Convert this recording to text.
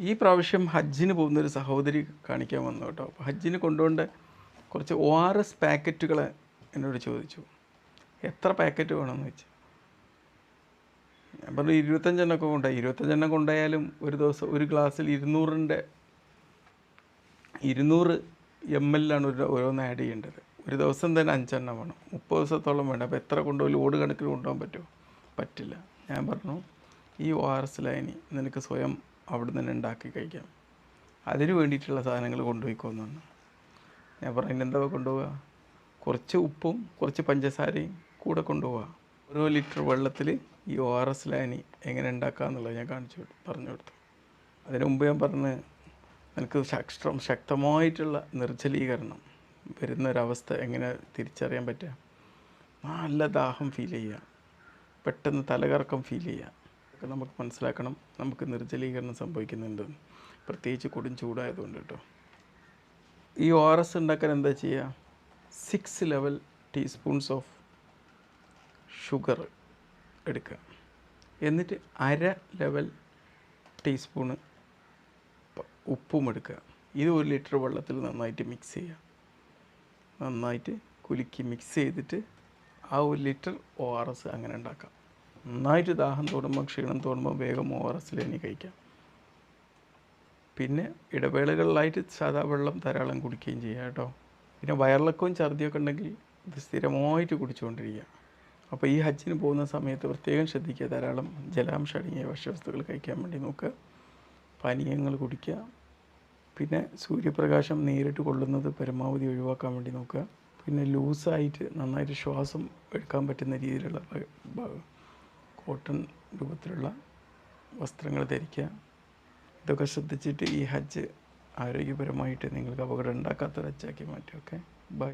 ഈ പ്രാവശ്യം ഹജ്ജിന് പോകുന്നൊരു സഹോദരി കാണിക്കാൻ വന്നു കേട്ടോ. അപ്പോൾ ഹജ്ജിന് കൊണ്ടുകൊണ്ട് കുറച്ച് ഒ ആർ എസ് പാക്കറ്റുകൾ എന്നോട് ചോദിച്ചു. എത്ര പാക്കറ്റ് വേണമെന്ന് വെച്ചു ഞാൻ പറഞ്ഞു ഇരുപത്തഞ്ചെണ്ണമൊക്കെ കൊണ്ടുപോയി. ഇരുപത്തഞ്ചെണ്ണം കൊണ്ടുപോയാലും ഒരു ദിവസം ഒരു ഗ്ലാസ്സിൽ ഇരുന്നൂറിന്റെ ഇരുന്നൂറ് എം എല്ലാണ് ഒരു ഓരോന്ന് ആഡ് ചെയ്യേണ്ടത്. ഒരു ദിവസം തന്നെ അഞ്ചെണ്ണം വേണം. മുപ്പത് ദിവസത്തോളം വേണം. അപ്പോൾ എത്ര കൊണ്ടുപോയി? ലോഡ് കണക്കിന് കൊണ്ടുപോകാൻ പറ്റുമോ? പറ്റില്ല. ഞാൻ പറഞ്ഞു ഈ ഒ ആർ എസ് ലൈനി നിനക്ക് സ്വയം അവിടെ നിന്ന് ഉണ്ടാക്കി കഴിക്കാം. അതിന് വേണ്ടിയിട്ടുള്ള സാധനങ്ങൾ കൊണ്ടുപോയിക്കോന്നാണ്. ഞാൻ "ഇനി എന്താ കൊണ്ടുപോവുക? കുറച്ച് ഉപ്പും കുറച്ച് പഞ്ചസാരയും കൂടെ കൊണ്ടുപോവുക. ഓരോ ലിറ്റർ വെള്ളത്തിൽ ഈ ഒ ആർ എസ് ലാനി എങ്ങനെ ഉണ്ടാക്കാന്നുള്ളത് ഞാൻ കാണിച്ചു പറഞ്ഞു കൊടുത്തു. അതിനു മുമ്പ് ഞാൻ പറഞ്ഞ് നിനക്ക് ശക്തം ശക്തമായിട്ടുള്ള നിർജലീകരണം വരുന്നൊരവസ്ഥ എങ്ങനെ തിരിച്ചറിയാൻ പറ്റുക? നല്ല ദാഹം ഫീൽ ചെയ്യുക. പെട്ടെന്ന് തലകറക്കം ഫീൽ ചെയ്യുക. ഒക്കെ നമുക്ക് മനസ്സിലാക്കണം. നമുക്ക് നിർജലീകരണം സംഭവിക്കുന്നുണ്ട്. പ്രത്യേകിച്ച് കൊടും ചൂടായതുകൊണ്ട് കേട്ടോ. ഈ ഒ ആർ എസ് ഉണ്ടാക്കാൻ എന്താ ചെയ്യുക six level teaspoons of sugar എടുക്കുക. എന്നിട്ട് അര ലെവൽ ടീസ്പൂണ് ഉപ്പും എടുക്കുക. ഇത് ഒരു ലിറ്റർ വെള്ളത്തിൽ നന്നായിട്ട് മിക്സ് ചെയ്യുക. നന്നായിട്ട് കുലുക്കി മിക്സ് ചെയ്തിട്ട് ആ ഒരു ലിറ്റർ ഒ ആർ എസ് അങ്ങനെ ഉണ്ടാക്കാം. നന്നായിട്ട് ദാഹം തോന്നുമ്പോൾ ക്ഷീണം തോന്നുമ്പോൾ വേഗം ഒ ആർ എസിലേനി കഴിക്കാം. പിന്നെ ഇടവേളകളിലായിട്ട് സാധാ വെള്ളം ധാരാളം കുടിക്കുകയും ചെയ്യുക കേട്ടോ. പിന്നെ വയറിളക്കവും ഛർദിയൊക്കെ ഉണ്ടെങ്കിൽ ഇത് സ്ഥിരമായിട്ട് കുടിച്ചുകൊണ്ടിരിക്കുക. അപ്പോൾ ഈ ഹജ്ജിന് പോകുന്ന സമയത്ത് പ്രത്യേകം ശ്രദ്ധിക്കുക. ധാരാളം ജലാംശം അടങ്ങിയ ഭക്ഷ്യവസ്തുക്കൾ കഴിക്കാൻ വേണ്ടി നോക്കുക. പാനീയങ്ങൾ കുടിക്കുക. പിന്നെ സൂര്യപ്രകാശം നേരിട്ട് കൊള്ളുന്നത് പരമാവധി ഒഴിവാക്കാൻ വേണ്ടി നോക്കുക. പിന്നെ ലൂസായിട്ട് നന്നായിട്ട് ശ്വാസം എടുക്കാൻ പറ്റുന്ന രീതിയിലുള്ള കോട്ടൺ രൂപത്തിലുള്ള വസ്ത്രങ്ങൾ ധരിക്കുക. ഇതൊക്കെ ശ്രദ്ധിച്ചിട്ട് ഈ ഹജ്ജ് ആരോഗ്യപരമായിട്ട് നിങ്ങൾക്ക് അപകടം ഉണ്ടാക്കാത്ത ഹജ്ജാക്കി മാറ്റുക ഓക്കെ?